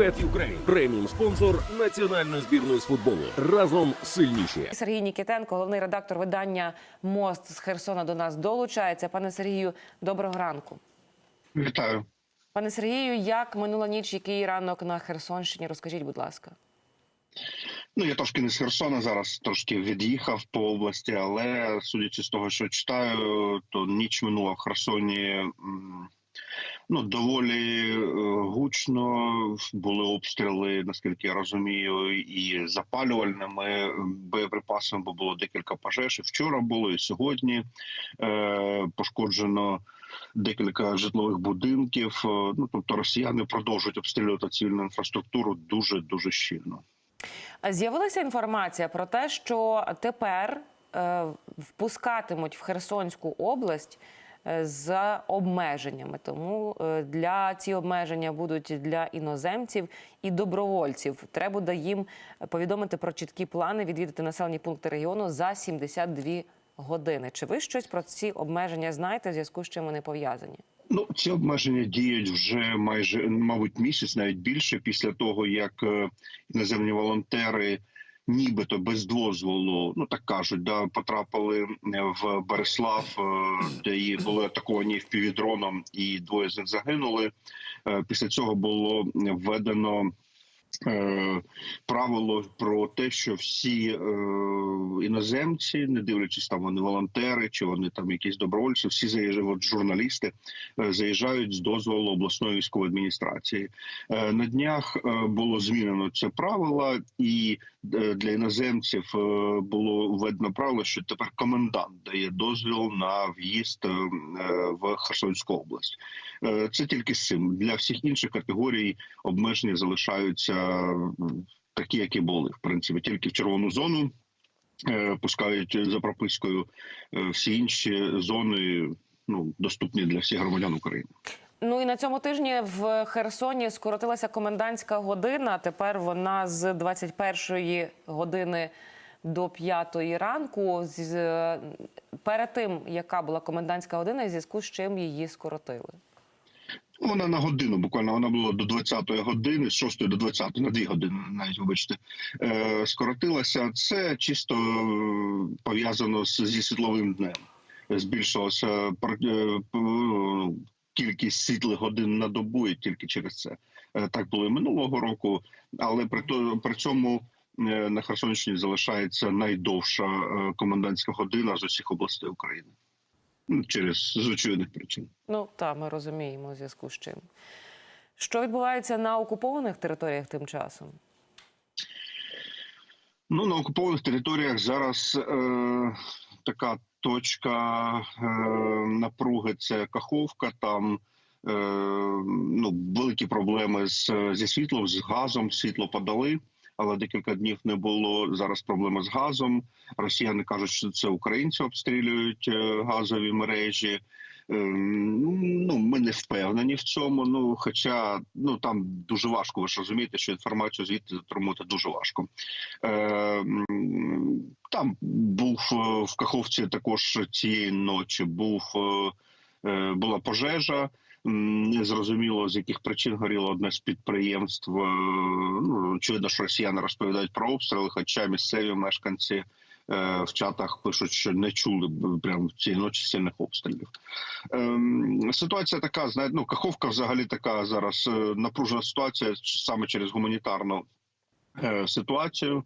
Bet Ukraine – преміум спонсор національної збірної з футболу. Разом сильніші. Сергій Нікітенко, головний редактор видання Мост з Херсона до нас долучається. Пане Сергію, доброго ранку. Вітаю. Пане Сергію, як минула ніч, який ранок на Херсонщині? Розкажіть, будь ласка. Ну я трошки не з Херсона зараз, трошки від'їхав по області, але судячи з того, що читаю, то ніч минула в Херсоні. Ну, доволі е, гучно були обстріли, наскільки я розумію, і запалювальними боєприпасами, бо було декілька пожеж. Вчора було, і сьогодні е, пошкоджено декілька житлових будинків. Е, Ну тобто, росіяни продовжують обстрілювати цивільну інфраструктуру дуже дуже щільно. З'явилася інформація про те, що тепер е, впускатимуть в Херсонську область е, з обмеженнями. Тому е, для ці обмеження будуть для іноземців і добровольців. Треба буде їм повідомити про чіткі плани відвідати населені пункти регіону за 72 години. Чи ви щось про ці обмеження знаєте, в зв'язку з чим вони пов'язані? Ну, ці обмеження діють вже майже, мабуть, місяць, навіть більше після того, як е, іноземні волонтери, нібито без дозволу, ну так кажуть, да, потрапили в Береслав, е, де і були атаковані впівдроном, і двоє з них загинули. Е, Після цього було введено. е, Правило про те, що всі е, іноземці, не дивлячись там вони волонтери чи вони там якісь добровольці, всі заїжджають, журналісти е, заїжджають з дозволу обласної військової адміністрації. Е, на днях е, було змінено це правило, і е, для іноземців е, було введено правило, що тепер комендант дає дозвіл на в'їзд е, в Херсонську область. Е, Це тільки з цим для всіх інших категорій обмеження залишаються такі, які були в принципі, тільки в червону зону. е, Пускають за пропискою Е, всі інші зони ну доступні для всіх громадян України. Ну і на цьому тижні в Херсоні скоротилася комендантська година. Тепер вона з 21 години до 5 ранку. Перед тим, яка була комендантська година, і зв'язку з чим її скоротили. Вона на годину, буквально вона була до 20-ї години, з 6 до 20 на 2 години, навіть вибачте, е, скоротилася. Це чисто е, пов'язано зі світловим днем. Збільшилася пар- е, кількість світлих годин на добу і тільки через це. Е, Так було і минулого року, але при, то, при цьому е, на Херсонщині залишається найдовша е, комендантська година з усіх областей України. Ну, Через з очевидних причин. Ну та ми розуміємо, у зв'язку з чим. Що відбувається на окупованих територіях тим часом? Ну на окупованих територіях зараз е, така точка е, напруги. Це Каховка. Там е, ну великі проблеми з зі світлом, з газом. Світло подали, але декілька днів не було. Зараз проблема з газом. Росіяни кажуть, що це українці обстрілюють е, газові мережі. Ем, Ну, ми не впевнені в цьому. Ну, хоча ну там дуже важко, ви ж розумієте, що інформацію звідти отримувати дуже важко. Е, Там був е, в Каховці також цієї ночі. Був е, е, була пожежа. М, Не зрозуміло з яких причин горіло одне з підприємств. Ну очевидно, що росіяни розповідають про обстріли, хоча місцеві мешканці в чатах пишуть, що не чули прямо цієї ночі сильних обстрілів. Ем, Ситуація така, знаєте, ну Каховка взагалі така зараз е, напружена ситуація саме через гуманітарну е, ситуацію.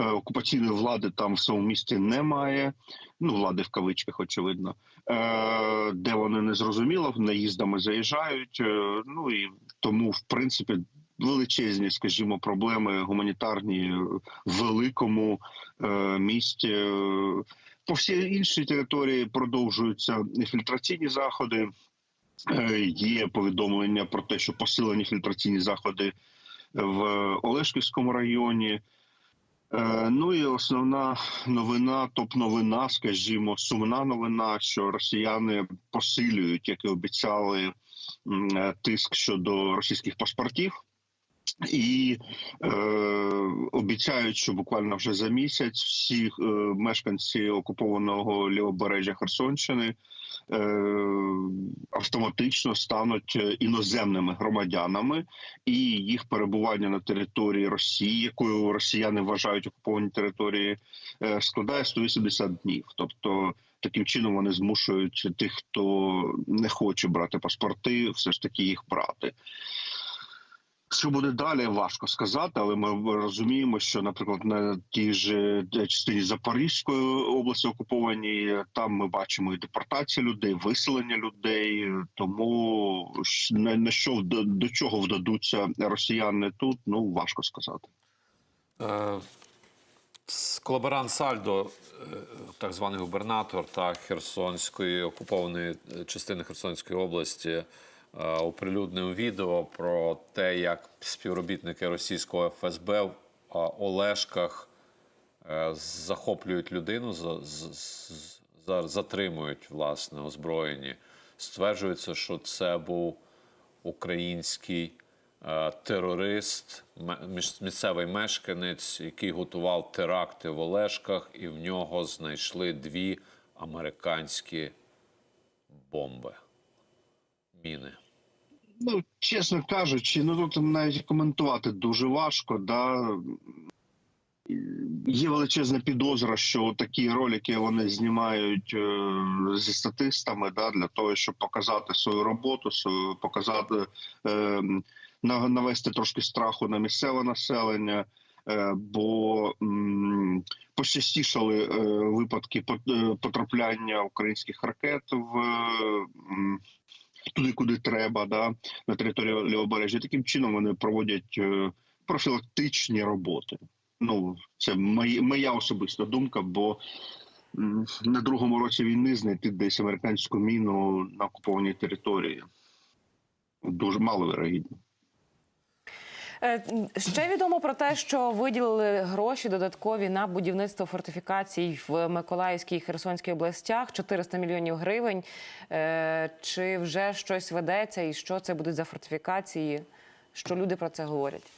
Е, Окупаційної влади там в своєму місті немає. Ну, влади в кавичках, очевидно. Е, Де вони не зрозуміло, наїздами заїжджають. Е, Ну і тому, в принципі, величезні, скажімо, проблеми гуманітарні в великому е, місті. По всій іншій території продовжуються фільтраційні заходи. Е, Є повідомлення про те, що посилені фільтраційні заходи в Олешківському районі. Е, Ну і основна новина, топ-новина, скажімо, сумна новина, що росіяни посилюють, як і обіцяли, тиск щодо російських паспортів. І е, обіцяють, що буквально вже за місяць всі е, мешканці окупованого лівобережжя Херсонщини е, автоматично стануть е, іноземними громадянами, і їх перебування на території Росії, якою росіяни вважають окуповані території, е, складає 180 днів. Тобто таким чином вони змушують тих, хто не хоче брати паспорти, все ж таки їх брати. Що буде далі, важко сказати, але ми розуміємо, що, наприклад, на тій же частині Запорізької області окупованій там ми бачимо і депортацію людей, виселення людей. Тому на, що до, до чого вдадуться росіяни тут, ну важко сказати. Е, Колаборант Сальдо, е, так званий губернатор та Херсонської окупованої е, частини Херсонської області, е, оприлюднив відео про те, як співробітники російського ФСБ в е, Олешках е, захоплюють людину, затримують власне озброєні. Стверджується, що це був український е, терорист, місцевий мешканець, який готував теракти в Олешках, і в нього знайшли дві американські бомби. Міни. Ну, чесно кажучи, ну тут навіть коментувати дуже важко. Да? Є величезна підозра, що такі ролики вони знімають е, зі статистами, да, для того, щоб показати свою роботу, свою показати е, навести трошки страху на місцеве населення. Е, бо пощастішали е, випадки пот- потрапляння українських ракет в туди, куди треба, да, на територію лівобережжя. Таким чином вони проводять е, профілактичні роботи. Ну, це моя, моя особиста думка, бо на другому році війни знайти десь американську міну на окупованій території дуже маловірогідно. Е, Ще відомо про те, що виділили гроші додаткові на будівництво фортифікацій в Миколаївській і Херсонській областях 400 мільйонів гривень. Е, Чи вже щось ведеться, і що це будуть за фортифікації? Що люди про це говорять?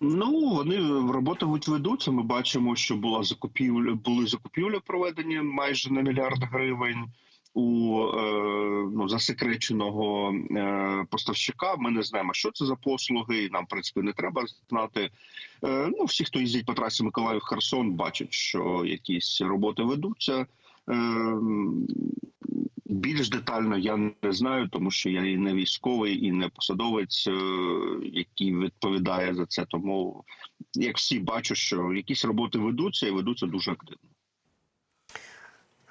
Ну вони роботи будь ведуться. Ми бачимо, що була закупівля, були закупівлі проведені майже на мільярд гривень у е, ну засекреченого е, поставщика. Ми не знаємо, що це за послуги. і Нам в принципі не треба знати. Е, ну всі, хто їздять по трасі Миколаїв Херсон, бачать, що якісь роботи ведуться. Більш детально я не знаю, тому що я і не військовий, і не посадовець, який відповідає за це. Тому як всі бачу, що якісь роботи ведуться і ведуться дуже активно.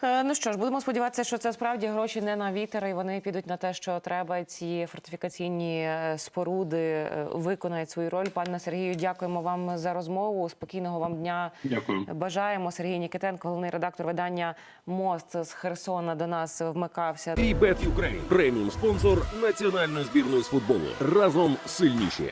Е, Ну що ж, будемо сподіватися, що це справді гроші не на вітер, і вони підуть на те, що треба. Ці фортифікаційні е, споруди е, виконають свою роль. Пане Сергію, дякуємо вам за розмову. Спокійного вам дня. Дякую. Бажаємо Сергій Нікітенко, головний редактор видання Мост з Херсона до нас вмикався. І Bet Ukraine – преміум спонсор національної збірної з футболу. Разом сильніші.